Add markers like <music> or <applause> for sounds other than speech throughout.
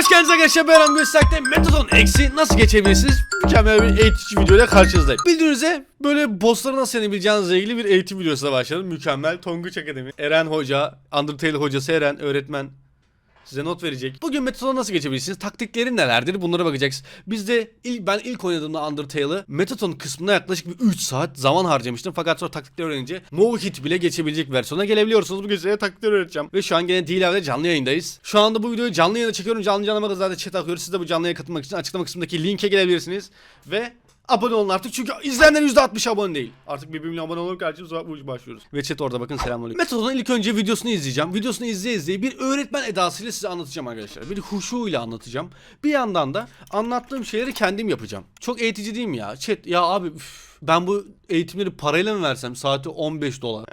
Hoş geldiniz arkadaşlar ben Ram Gösterk'te Metodon X'i nasıl geçebilirsiniz? Mükemmel bir eğitici videoyla karşınızdayım. Bildiğiniz üzere böyle bossları nasıl yenebileceğinizle ilgili bir eğitim videosuna başladım. Mükemmel Tonguç Akademi. Eren Hoca, Undertale hocası Eren, öğretmen size not verecek. Bugün Metodon'a nasıl geçebilirsiniz? Taktikleri nelerdir? Bunlara bakacağız. Biz de ilk, ben ilk oynadığımda Undertale'ı Metodon kısmına yaklaşık bir 3 saat zaman harcamıştım. Fakat sonra taktikleri öğrenince no hit bile geçebilecek versiyona gelebiliyorsunuz. Bugün size taktikleri öğreteceğim. Ve şu an gene D-Level'de canlı yayındayız. Şu anda bu videoyu canlı yayında çekiyorum. Canlı canlı zaten chat akıyoruz. Siz de bu canlı yayına katılmak için açıklama kısmındaki linke gelebilirsiniz. Ve abone olun artık çünkü izleyenlerin %60 abone değil. Artık bir milyon abone olur karşımıza başlıyoruz. Ve chat orada bakın selamünaleyküm. Metodun ilk önce videosunu izleyeceğim. Videosunu izleye izleye bir öğretmen edasıyla size anlatacağım arkadaşlar. Bir huşu ile anlatacağım. Bir yandan da anlattığım şeyleri kendim yapacağım. Çok eğitici değil mi ya? Chat ya abi üf, ben bu eğitimleri parayla mı versem? Saati 15 dolar.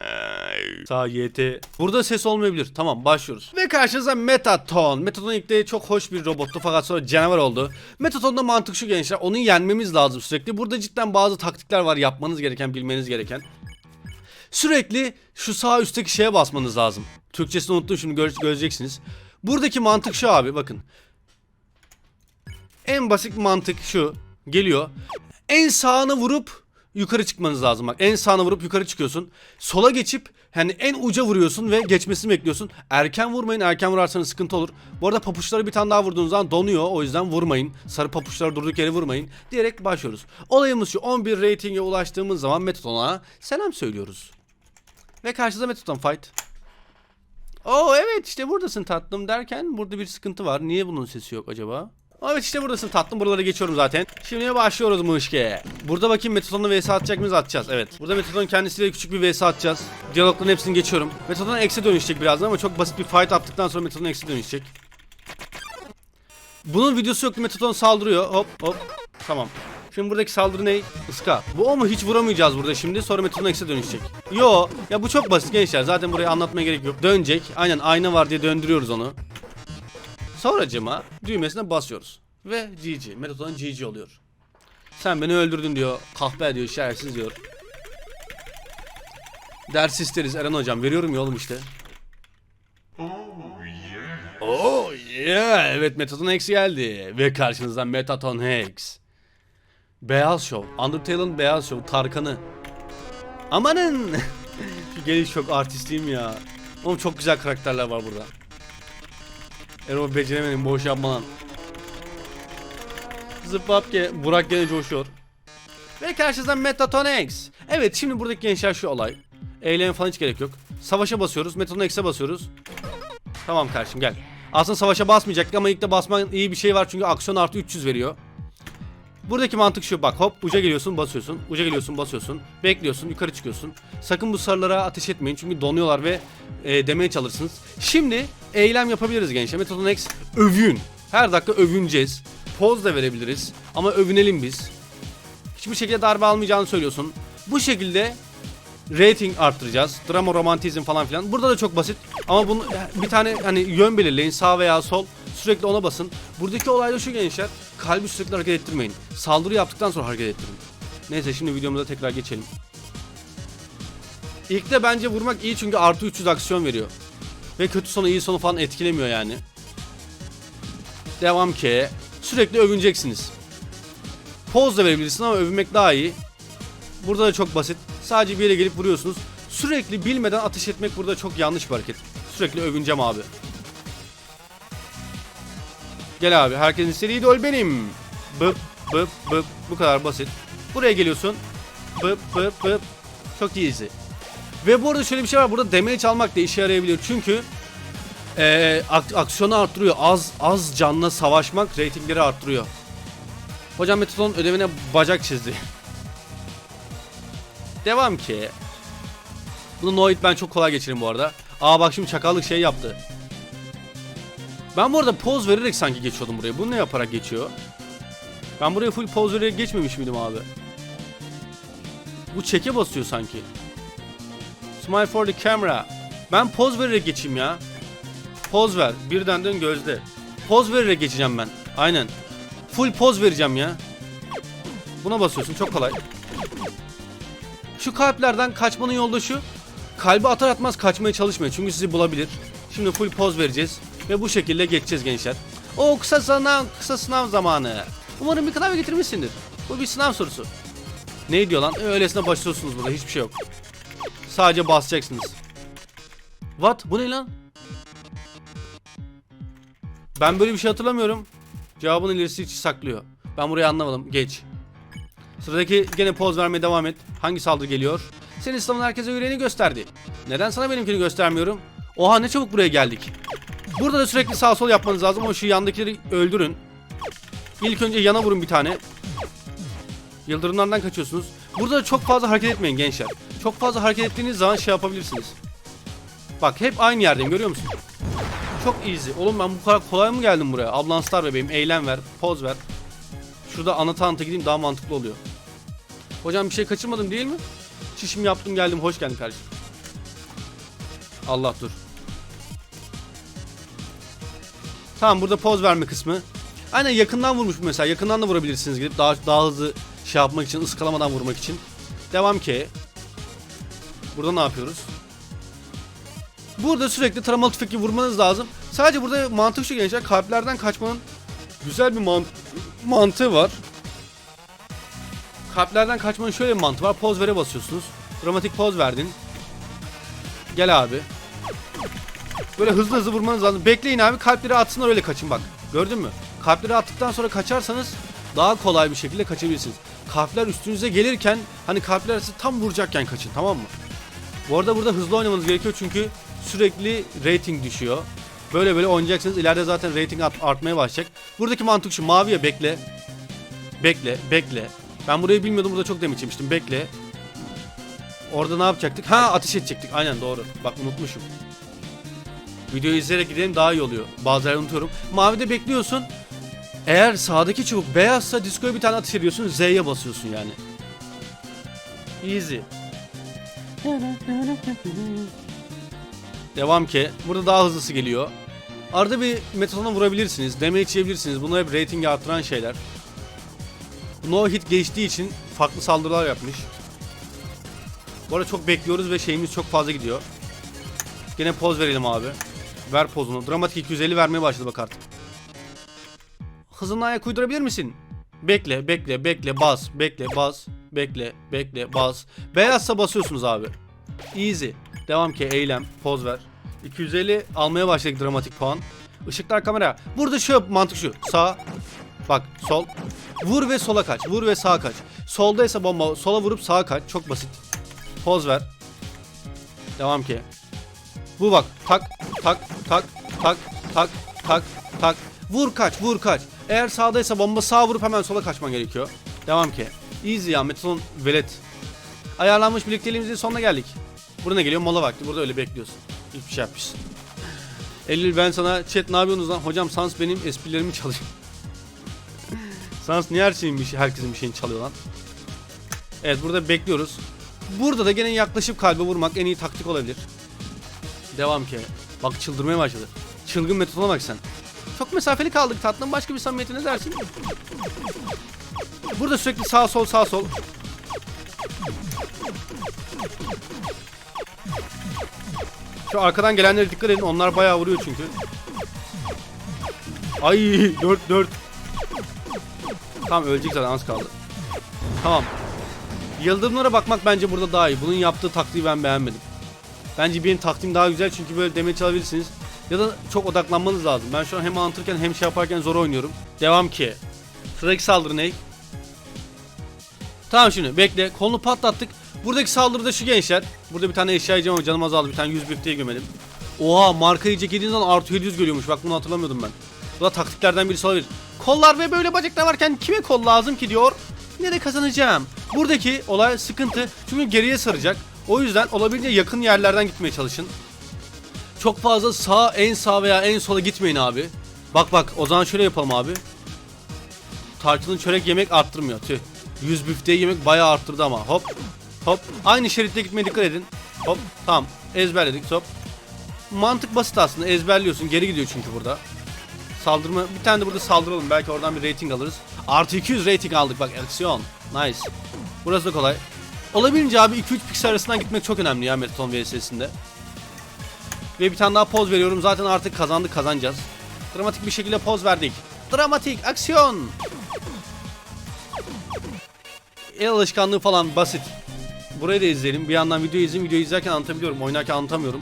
Sağ YT. Burada ses olmayabilir. Tamam başlıyoruz. Ve karşınıza Metaton. Metaton ilk de çok hoş bir robottu fakat sonra canavar oldu. Metaton'da mantık şu gençler. Onu yenmemiz lazım sürekli. Burada cidden bazı taktikler var yapmanız gereken, bilmeniz gereken. Sürekli şu sağ üstteki şeye basmanız lazım. Türkçesini unuttum şimdi göre- göreceksiniz. Buradaki mantık şu abi bakın. En basit mantık şu. Geliyor. En sağını vurup yukarı çıkmanız lazım bak. En sağına vurup yukarı çıkıyorsun. Sola geçip hani en uca vuruyorsun ve geçmesini bekliyorsun. Erken vurmayın. Erken vurarsanız sıkıntı olur. Bu arada papuçları bir tane daha vurduğunuz zaman donuyor. O yüzden vurmayın. Sarı papuçları durduk yere vurmayın. Diyerek başlıyoruz. Olayımız şu. 11 ratinge ulaştığımız zaman Metodon'a selam söylüyoruz. Ve karşıda Metodon fight. Oo evet işte buradasın tatlım derken burada bir sıkıntı var. Niye bunun sesi yok acaba? Evet işte buradasın tatlım buraları geçiyorum zaten. Şimdi başlıyoruz Mışke. Burada bakayım Metodon'la vs atacak mıyız atacağız evet. Burada Metodon kendisiyle küçük bir vs atacağız. Diyalogların hepsini geçiyorum. Metodon eksi dönüşecek birazdan ama çok basit bir fight attıktan sonra Metodon eksi dönüşecek. Bunun videosu yok Metodon saldırıyor hop hop. Tamam. Şimdi buradaki saldırı ne? Iska. Bu o mu? Hiç vuramayacağız burada şimdi. Sonra Metodon eksi dönüşecek. Yo. Ya bu çok basit gençler. Zaten buraya anlatmaya gerek yok. Dönecek. Aynen ayna var diye döndürüyoruz onu. Sonracıma düğmesine basıyoruz. Ve GG. Metodon GG oluyor. Sen beni öldürdün diyor. Kahpe diyor. Şerefsiz diyor. Ders isteriz Eren hocam. Veriyorum ya oğlum işte. Oh yeah. Evet Metaton Hex geldi. Ve karşınızda Metaton Hex. Beyaz Şov. Undertale'ın Beyaz Şov. Tarkan'ı. Amanın. <laughs> Geliş çok artistliyim ya. Oğlum çok güzel karakterler var burada. Erol beceremedim boş yapma lan. Zıplap ki Burak gene coşuyor. Ve karşınızda Metaton X. Evet şimdi buradaki gençler şu olay. Eylem falan hiç gerek yok. Savaşa basıyoruz. Metaton X'e basıyoruz. Tamam kardeşim gel. Aslında savaşa basmayacaktık ama ilk de basman iyi bir şey var çünkü aksiyon artı 300 veriyor. Buradaki mantık şu bak hop uca geliyorsun basıyorsun uca geliyorsun basıyorsun bekliyorsun yukarı çıkıyorsun sakın bu sarılara ateş etmeyin çünkü donuyorlar ve e, demeye çalışırsınız şimdi eylem yapabiliriz gençler Metodon X övün her dakika övüneceğiz poz da verebiliriz ama övünelim biz hiçbir şekilde darbe almayacağını söylüyorsun bu şekilde rating arttıracağız. Drama, romantizm falan filan. Burada da çok basit. Ama bunu bir tane hani yön belirleyin. Sağ veya sol. Sürekli ona basın. Buradaki olay da şu gençler. Kalbi sürekli hareket ettirmeyin. Saldırı yaptıktan sonra hareket ettirin. Neyse şimdi videomuza tekrar geçelim. İlk de bence vurmak iyi çünkü artı 300 aksiyon veriyor. Ve kötü sonu iyi sonu falan etkilemiyor yani. Devam ki. Sürekli övüneceksiniz. Poz da verebilirsin ama övünmek daha iyi. Burada da çok basit. Sadece bir yere gelip vuruyorsunuz. Sürekli bilmeden ateş etmek burada çok yanlış bir hareket. Sürekli övüneceğim abi. Gel abi. Herkesin istediği idol benim. Bıp bıp bıp. Bu kadar basit. Buraya geliyorsun. Bıp bıp bıp. Çok easy. Ve bu arada şöyle bir şey var. Burada damage almak da işe yarayabilir. Çünkü ak- aksiyonu arttırıyor. Az az canla savaşmak ratingleri arttırıyor. Hocam Metodon ödevine bacak çizdi. <laughs> Devam ki. Bunu Noid ben çok kolay geçerim bu arada. Aa bak şimdi çakallık şey yaptı. Ben bu arada poz vererek sanki geçiyordum buraya. Bunu ne yaparak geçiyor? Ben buraya full poz vererek geçmemiş miydim abi? Bu çeke basıyor sanki. Smile for the camera. Ben poz vererek geçeyim ya. Poz ver. Birden dön gözde. Poz vererek geçeceğim ben. Aynen. Full poz vereceğim ya. Buna basıyorsun çok kolay. Şu kalplerden kaçmanın yolu şu. Kalbi atar atmaz kaçmaya çalışmayın çünkü sizi bulabilir. Şimdi full poz vereceğiz ve bu şekilde geçeceğiz gençler. O kısa sınav, kısa sınav zamanı. Umarım bir klavye getirmişsindir. Bu bir sınav sorusu. Ne diyor lan? Öylesine başlıyorsunuz burada hiçbir şey yok. Sadece basacaksınız. What? Bu ne lan? Ben böyle bir şey hatırlamıyorum. Cevabın ilerisi hiç saklıyor. Ben burayı anlamadım. Geç. Sıradaki gene poz vermeye devam et. Hangi saldırı geliyor? Senin İslam'ın herkese yüreğini gösterdi. Neden sana benimkini göstermiyorum? Oha ne çabuk buraya geldik. Burada da sürekli sağ sol yapmanız lazım. O şu yandakileri öldürün. İlk önce yana vurun bir tane. Yıldırımlardan kaçıyorsunuz. Burada da çok fazla hareket etmeyin gençler. Çok fazla hareket ettiğiniz zaman şey yapabilirsiniz. Bak hep aynı yerdeyim görüyor musun? Çok easy. Oğlum ben bu kadar kolay mı geldim buraya? Ablanslar bebeğim eylem ver, poz ver. Şurada ana tanıta gideyim daha mantıklı oluyor. Hocam bir şey kaçırmadım değil mi? Çişim yaptım geldim hoş geldin kardeşim. Allah dur. Tamam burada poz verme kısmı. Aynen yakından vurmuş mesela. Yakından da vurabilirsiniz gidip daha daha hızlı şey yapmak için, ıskalamadan vurmak için. Devam ki. Burada ne yapıyoruz? Burada sürekli taramalı tüfekle vurmanız lazım. Sadece burada mantık şu gençler. Kalplerden kaçmanın güzel bir mant mantığı var. Kalplerden kaçmanın şöyle bir mantığı var. Poz vere basıyorsunuz. Dramatik poz verdin. Gel abi. Böyle hızlı hızlı vurmanız lazım. Bekleyin abi kalpleri atsınlar öyle kaçın bak. Gördün mü? Kalpleri attıktan sonra kaçarsanız daha kolay bir şekilde kaçabilirsiniz. Kalpler üstünüze gelirken hani kalpler sizi tam vuracakken kaçın tamam mı? Bu arada burada hızlı oynamanız gerekiyor çünkü sürekli rating düşüyor. Böyle böyle oynayacaksınız. İleride zaten rating art- artmaya başlayacak. Buradaki mantık şu. Maviye bekle. Bekle, bekle. Ben burayı bilmiyordum. Burada çok demiş yemiştim. Bekle. Orada ne yapacaktık? Ha ateş edecektik. Aynen doğru. Bak unutmuşum. Videoyu izleyerek gidelim daha iyi oluyor. Bazıları unutuyorum. Mavide bekliyorsun. Eğer sağdaki çubuk beyazsa diskoya bir tane ediyorsun. Z'ye basıyorsun yani. Easy. Devam ki. Burada daha hızlısı geliyor. Arada bir metodona vurabilirsiniz. Damage yiyebilirsiniz. Bunlar hep ratingi artıran şeyler. No hit geçtiği için farklı saldırılar yapmış. Bu arada çok bekliyoruz ve şeyimiz çok fazla gidiyor. Gene poz verelim abi. Ver pozunu. Dramatik 250 vermeye başladı bak artık. Hızına ayak uydurabilir misin? Bekle, bekle, bekle, bas, bekle, bas, bekle, bekle, bas. Beyazsa basıyorsunuz abi. Easy. Devam ki eylem, poz ver. 250 almaya başladık dramatik puan. Işıklar kamera. Burada şu mantık şu. Sağ. Bak sol. Vur ve sola kaç. Vur ve sağa kaç. Soldaysa bomba. Sola vurup sağa kaç. Çok basit. Poz ver. Devam ki. Bu bak. Tak tak tak tak tak tak tak. Vur kaç vur kaç. Eğer sağdaysa bomba sağa vurup hemen sola kaçman gerekiyor. Devam ki. Easy ya Metalon velet. Ayarlanmış birlikteliğimizin sonuna geldik. Burada ne geliyor? Mola vakti. Burada öyle bekliyorsun. Hiçbir şey yapmışsın. Eylül ben sana chat ne yapıyorsunuz lan? Hocam Sans benim esprilerimi çalıyor. Sans niye her şeyin bir şey, herkesin bir şeyini çalıyor lan? Evet burada bekliyoruz. Burada da gene yaklaşıp kalbe vurmak en iyi taktik olabilir. Devam ki. Bak çıldırmaya başladı. Çılgın metoduna bak sen. Çok mesafeli kaldık tatlım. Başka bir samimiyetine dersin. Burada sürekli sağ sol sağ sol. Şu arkadan gelenlere dikkat edin. Onlar bayağı vuruyor çünkü. Ay 4 4. Tamam ölecek zaten az kaldı. Tamam. Yıldırımlara bakmak bence burada daha iyi. Bunun yaptığı taktiği ben beğenmedim. Bence benim taktiğim daha güzel çünkü böyle demeye çalabilirsiniz. Ya da çok odaklanmanız lazım. Ben şu an hem anlatırken hem şey yaparken zor oynuyorum. Devam ki. Sıradaki saldırı ne? Tamam şimdi bekle. Kolunu patlattık. Buradaki saldırı da şu gençler. Burada bir tane eşya yiyeceğim ama canım azaldı. Bir tane 101 diye gömelim. Oha marka yiyecek yediğin zaman artı 700 görüyormuş. Bak bunu hatırlamıyordum ben. Bu da taktiklerden birisi olabilir. Kollar ve böyle bacaklar varken kime kol lazım ki diyor. Yine de kazanacağım. Buradaki olay sıkıntı. Çünkü geriye saracak. O yüzden olabildiğince yakın yerlerden gitmeye çalışın. Çok fazla sağ, en sağ veya en sola gitmeyin abi. Bak bak o zaman şöyle yapalım abi. Tarçının çörek yemek arttırmıyor. Tüh. 100 büfteyi yemek bayağı arttırdı ama. Hop. Hop. Aynı şeritte gitmeye dikkat edin. Hop. Tamam. Ezberledik. Hop. Mantık basit aslında. Ezberliyorsun. Geri gidiyor çünkü burada. Saldırma. Bir tane de burada saldıralım. Belki oradan bir rating alırız. Artı 200 rating aldık. Bak aksiyon. Nice. Burası da kolay. Olabildiğince abi 2-3 piksel arasından gitmek çok önemli ya Metaton VS'sinde. Ve bir tane daha poz veriyorum. Zaten artık kazandık kazanacağız. Dramatik bir şekilde poz verdik. Dramatik aksiyon. El alışkanlığı falan basit. Burayı da izleyelim. Bir yandan video izleyeyim. Video izlerken anlatabiliyorum. Oynarken anlatamıyorum.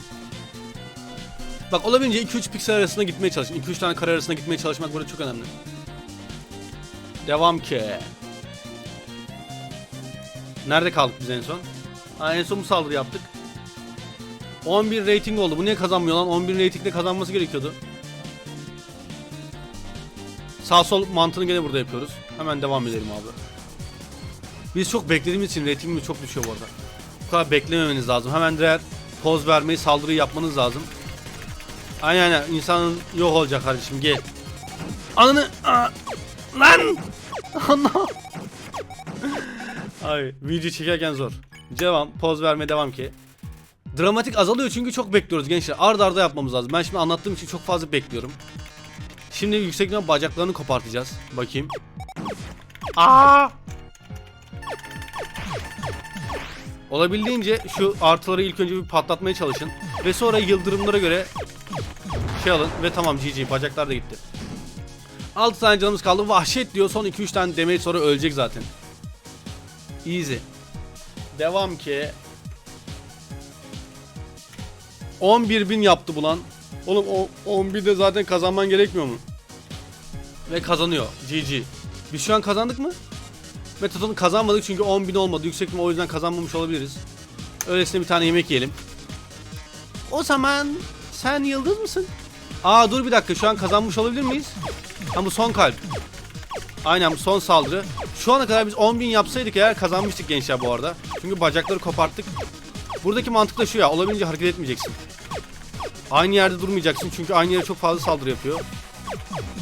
Bak olabildiğince 2-3 piksel arasında gitmeye çalışın. 2-3 tane kare arasında gitmeye çalışmak burada çok önemli. Devam ki. Nerede kaldık biz en son? Ha, en son bu saldırı yaptık. 11 rating oldu. Bu niye kazanmıyor lan? 11 ratingle kazanması gerekiyordu. Sağ sol mantığını gene burada yapıyoruz. Hemen devam edelim abi. Biz çok beklediğimiz için ratingimiz çok düşüyor bu arada. Bu kadar beklememeniz lazım. Hemen diğer poz vermeyi, saldırıyı yapmanız lazım. Aynen aynen. İnsanın yok olacak kardeşim gel. Ananı... Aa, lan! <laughs> Ana! Ay video çekerken zor. Devam. Poz vermeye devam ki. Dramatik azalıyor çünkü çok bekliyoruz gençler. Arda arda yapmamız lazım. Ben şimdi anlattığım için çok fazla bekliyorum. Şimdi yüksekten bacaklarını kopartacağız. Bakayım. Aa! Olabildiğince şu artıları ilk önce bir patlatmaya çalışın. Ve sonra yıldırımlara göre şey alın ve tamam GG bacaklar da gitti. 6 tane canımız kaldı. Vahşet diyor. Son 2-3 tane damage sonra ölecek zaten. Easy. Devam ki. 11.000 yaptı bu lan. Oğlum o 11'de zaten kazanman gerekmiyor mu? Ve kazanıyor. GG. Biz şu an kazandık mı? Metodunu kazanmadık çünkü 10.000 olmadı. Yüksek mi o yüzden kazanmamış olabiliriz. Öylesine bir tane yemek yiyelim. O zaman sen yıldız mısın? Aa dur bir dakika şu an kazanmış olabilir miyiz? Ha bu son kalp. Aynen bu son saldırı. Şu ana kadar biz 10.000 yapsaydık eğer kazanmıştık gençler bu arada. Çünkü bacakları koparttık. Buradaki mantık da şu ya olabildiğince hareket etmeyeceksin. Aynı yerde durmayacaksın çünkü aynı yere çok fazla saldırı yapıyor.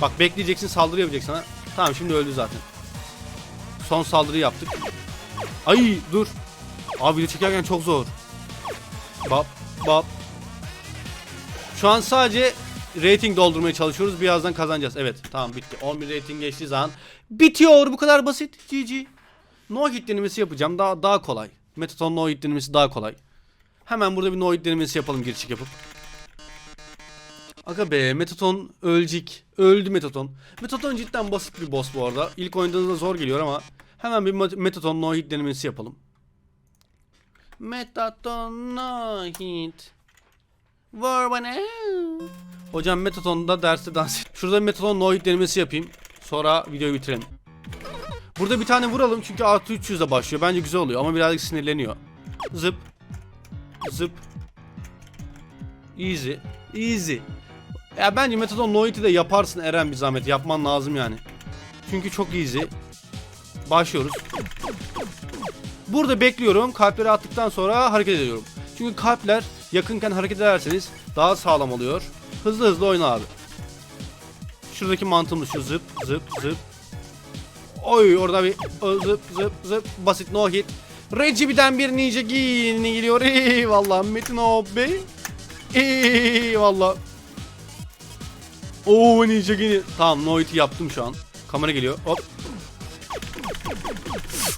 Bak bekleyeceksin saldırı yapacak sana. Tamam şimdi öldü zaten. Son saldırı yaptık. Ay dur. Abi video çekerken çok zor. Bap bap. Şu an sadece rating doldurmaya çalışıyoruz. Birazdan kazanacağız. Evet tamam bitti. 11 rating geçtiği zaman bitiyor. Bu kadar basit. GG. No hit denemesi yapacağım. Daha daha kolay. Metaton no hit denemesi daha kolay. Hemen burada bir no hit denemesi yapalım gir çık yapıp. Aga be Metaton ölecek. Öldü Metaton. Metaton cidden basit bir boss bu arada. İlk oynadığınızda zor geliyor ama hemen bir Metaton no hit denemesi yapalım. Metaton no hit. Var bana. Hocam Metaton'da derste dans et. Şurada Metaton no hit denemesi yapayım. Sonra videoyu bitirelim. Burada bir tane vuralım çünkü artı 300 ile başlıyor. Bence güzel oluyor ama birazcık sinirleniyor. Zıp. Zıp. Easy. Easy. Ya bence Metaton no hit'i de yaparsın Eren bir zahmet. Yapman lazım yani. Çünkü çok easy. Başlıyoruz. Burada bekliyorum. Kalpleri attıktan sonra hareket ediyorum. Çünkü kalpler yakınken hareket ederseniz daha sağlam oluyor. Hızlı hızlı oyna abi. Şuradaki mantığımız şu zıp zıp zıp. Oy orada bir zıp zıp zıp basit no hit. Regibi'den bir ninja giyini geliyor. Eyvallah Metin abi. Eyvallah. Oo ninja giyini. Tamam no hit'i yaptım şu an. Kamera geliyor. Hop.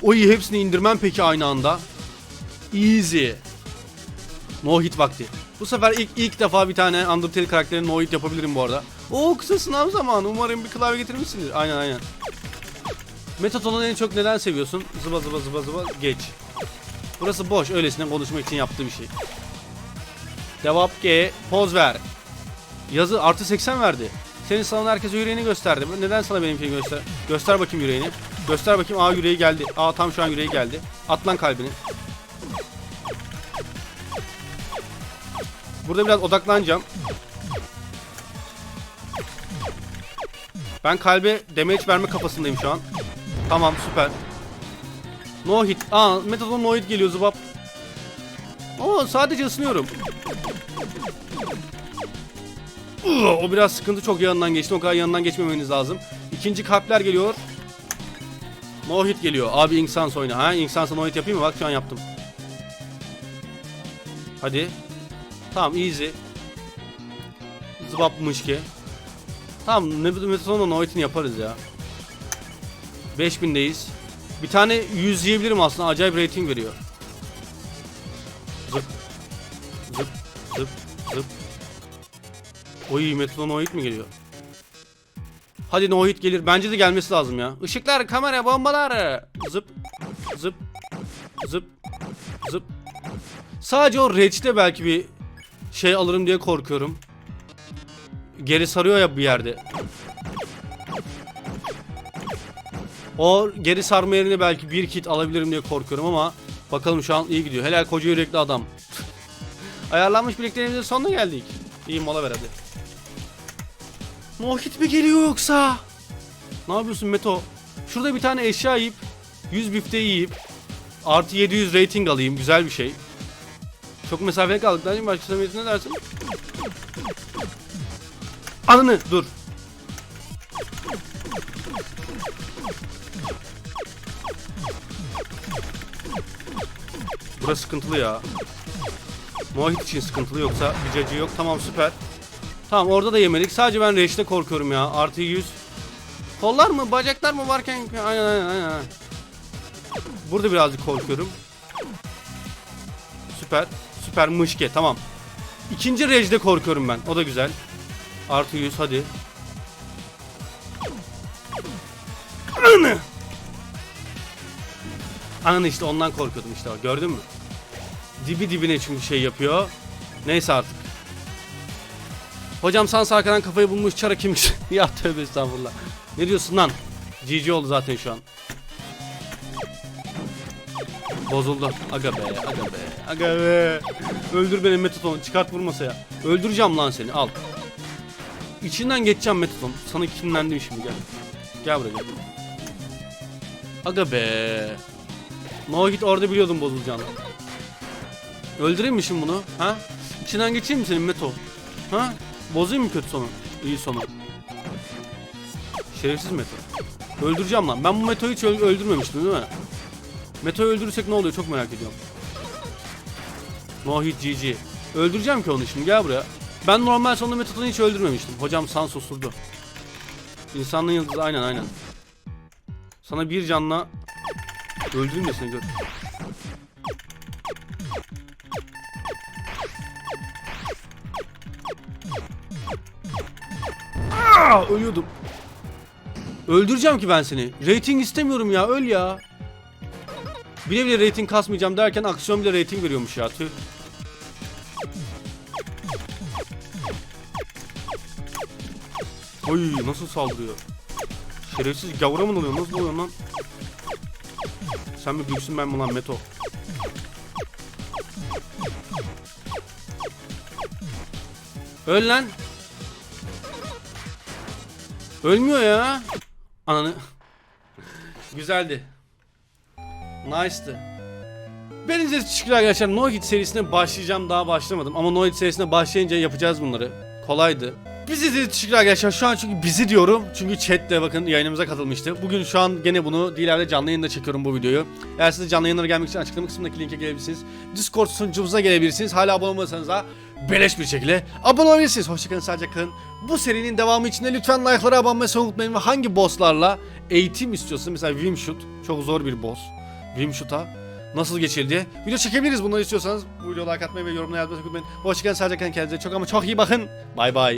Oy hepsini indirmem peki aynı anda. Easy. No hit vakti. Bu sefer ilk ilk defa bir tane Undertale karakterini no hit yapabilirim bu arada. Oo kısa sınav zamanı. Umarım bir klavye getirmişsindir. Aynen aynen. Metaton'u en çok neden seviyorsun? Zıba zıba zıba zıba geç. Burası boş. Öylesine konuşmak için yaptığı bir şey. Devam G. Poz ver. Yazı artı 80 verdi. Senin sana herkese yüreğini gösterdi. Neden sana benimkini göster? Göster bakayım yüreğini. Göster bakayım. Aa yüreği geldi. Aa tam şu an yüreği geldi. At lan kalbini. Burada biraz odaklanacağım. Ben kalbe damage verme kafasındayım şu an. Tamam süper. No hit. Aa Metaton no hit geliyor zıbap. Oo sadece ısınıyorum. O biraz sıkıntı çok yanından geçti. O kadar yanından geçmemeniz lazım. İkinci kalpler geliyor. No hit geliyor. Abi Inkstans oyna. Ha Inkstans'a no hit yapayım mı? Bak şu an yaptım. Hadi. Tamam easy. Zıbapmış ki. Tamam Metaton'un no hit'ini yaparız ya. 5000'deyiz. Bir tane 100 yiyebilirim aslında. Acayip rating veriyor. Zıp. Zıp. Zıp. Zıp. Oy Metronoid mi geliyor? Hadi no hit gelir. Bence de gelmesi lazım ya. Işıklar, kamera, bombalar. Zıp. Zıp. Zıp. Zıp. Sadece o Rage'de belki bir şey alırım diye korkuyorum. Geri sarıyor ya bir yerde. O geri sarma yerine belki bir kit alabilirim diye korkuyorum ama bakalım şu an iyi gidiyor. Helal koca yürekli adam. <laughs> Ayarlanmış birliklerimizin sonuna geldik. İyi mola ver hadi. Mohit mi geliyor yoksa? Ne yapıyorsun Meto? Şurada bir tane eşya yiyip 100 bifte yiyip artı 700 rating alayım. Güzel bir şey. Çok mesafeye kaldık. Başka ne dersin? Ananı dur. Burası sıkıntılı ya. Mohit için sıkıntılı yoksa bir cacı yok. Tamam süper. Tamam orada da yemedik. Sadece ben Reş'te korkuyorum ya. Artı 100. Kollar mı bacaklar mı varken aynen aynen. aynen. Burada birazcık korkuyorum. Süper. Süper mışke tamam. İkinci rejde korkuyorum ben. O da güzel. Artı 100 hadi. Anı. Anı işte ondan korkuyordum işte gördün mü? Dibi dibine çünkü şey yapıyor. Neyse artık. Hocam sans arkadan kafayı bulmuş çara kimmiş? <laughs> ya tövbe estağfurullah. Ne diyorsun lan? GG oldu zaten şu an. Bozuldu. Aga be, aga be, aga be. Öldür beni Metaton, çıkart vur masaya. Öldüreceğim lan seni, al. İçinden geçeceğim Metaton. Sana kinlendim şimdi gel. Gel buraya gel. Aga be. No hit orada biliyordum bozulacağını. Öldüreyim mi şimdi bunu? Ha? İçinden geçeyim mi senin Meto? Ha? Bozayım mı kötü sonu? İyi sonu. Şerefsiz Meto. Öldüreceğim lan. Ben bu Meto'yu hiç öl- öldürmemiştim değil mi? Meto'yu öldürürsek ne oluyor çok merak ediyorum. No GG. Öldüreceğim ki onu şimdi gel buraya. Ben normal sonunda Meto'yu hiç öldürmemiştim. Hocam sans osurdu. İnsanlığın yıldızı aynen aynen. Sana bir canla seni gör. Aa, ölüyordum. Öldüreceğim ki ben seni. Rating istemiyorum ya öl ya. Bile bile rating kasmayacağım derken aksiyon bile rating veriyormuş ya tüh. Oy nasıl saldırıyor. Şerefsiz gavura mı oluyor? Nasıl oluyor lan? Sen mi büyüksün ben mi lan Meto? Öl lan. Ölmüyor ya. Ananı. Güzeldi. Nice'tı. Bence teşekkürler arkadaşlar. No Hit serisine başlayacağım. Daha başlamadım. Ama No Hit serisine başlayınca yapacağız bunları. Kolaydı. Bizi de teşekkürler arkadaşlar. Şu an çünkü bizi diyorum. Çünkü chat de bakın yayınımıza katılmıştı. Bugün şu an gene bunu Diler'de canlı yayında çekiyorum bu videoyu. Eğer siz de canlı yayınlara gelmek için açıklama kısmındaki linke gelebilirsiniz. Discord sunucumuza gelebilirsiniz. Hala abone olmasanız da beleş bir şekilde abone olabilirsiniz. Hoşçakalın, sadece kalın. Bu serinin devamı için de lütfen like'lara abone olmayı unutmayın. Ve hangi bosslarla eğitim istiyorsanız mesela Wimshot çok zor bir boss. Wimshot'a nasıl geçildi? Video çekebiliriz bunları istiyorsanız. Bu videoya like atmayı ve yorumlara yazmayı unutmayın. Hoşçakalın, sadece kalın. Kendinize çok ama çok iyi bakın. Bay bay.